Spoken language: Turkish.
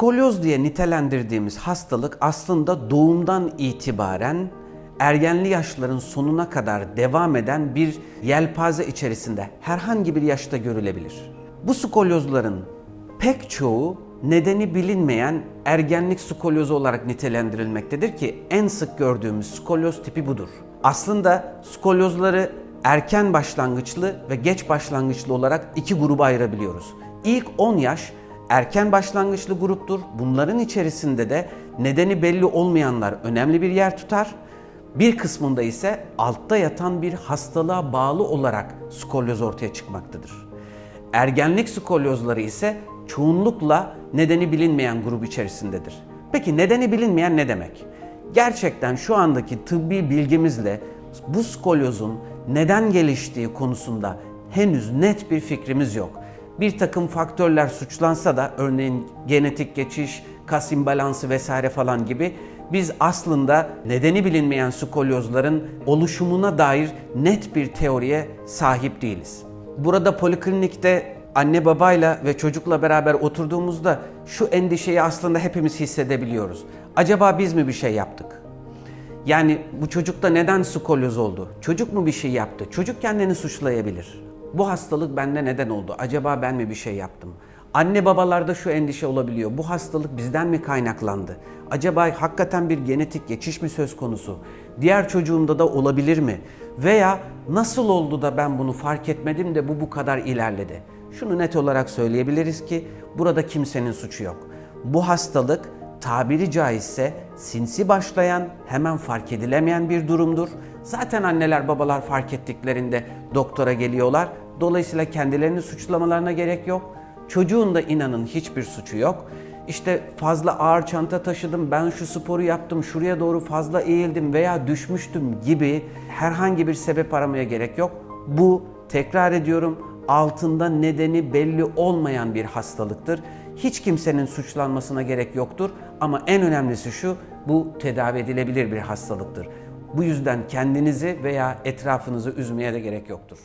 Skolyoz diye nitelendirdiğimiz hastalık aslında doğumdan itibaren ergenli yaşların sonuna kadar devam eden bir yelpaze içerisinde herhangi bir yaşta görülebilir. Bu skolyozların pek çoğu nedeni bilinmeyen ergenlik skolyozu olarak nitelendirilmektedir ki en sık gördüğümüz skolyoz tipi budur. Aslında skolyozları erken başlangıçlı ve geç başlangıçlı olarak iki gruba ayırabiliyoruz. İlk 10 yaş erken başlangıçlı gruptur. Bunların içerisinde de nedeni belli olmayanlar önemli bir yer tutar. Bir kısmında ise altta yatan bir hastalığa bağlı olarak skolyoz ortaya çıkmaktadır. Ergenlik skolyozları ise çoğunlukla nedeni bilinmeyen grup içerisindedir. Peki nedeni bilinmeyen ne demek? Gerçekten şu andaki tıbbi bilgimizle bu skolyozun neden geliştiği konusunda henüz net bir fikrimiz yok. Bir takım faktörler suçlansa da örneğin genetik geçiş, kas imbalansı vesaire falan gibi biz aslında nedeni bilinmeyen skolyozların oluşumuna dair net bir teoriye sahip değiliz. Burada poliklinikte anne babayla ve çocukla beraber oturduğumuzda şu endişeyi aslında hepimiz hissedebiliyoruz. Acaba biz mi bir şey yaptık? Yani bu çocukta neden skolyoz oldu? Çocuk mu bir şey yaptı? Çocuk kendini suçlayabilir. Bu hastalık bende neden oldu? Acaba ben mi bir şey yaptım? Anne babalarda şu endişe olabiliyor. Bu hastalık bizden mi kaynaklandı? Acaba hakikaten bir genetik geçiş mi söz konusu? Diğer çocuğumda da olabilir mi? Veya nasıl oldu da ben bunu fark etmedim de bu bu kadar ilerledi? Şunu net olarak söyleyebiliriz ki burada kimsenin suçu yok. Bu hastalık tabiri caizse sinsi başlayan, hemen fark edilemeyen bir durumdur. Zaten anneler babalar fark ettiklerinde doktora geliyorlar. Dolayısıyla kendilerini suçlamalarına gerek yok. Çocuğun da inanın hiçbir suçu yok. İşte fazla ağır çanta taşıdım, ben şu sporu yaptım, şuraya doğru fazla eğildim veya düşmüştüm gibi herhangi bir sebep aramaya gerek yok. Bu tekrar ediyorum altında nedeni belli olmayan bir hastalıktır. Hiç kimsenin suçlanmasına gerek yoktur ama en önemlisi şu bu tedavi edilebilir bir hastalıktır. Bu yüzden kendinizi veya etrafınızı üzmeye de gerek yoktur.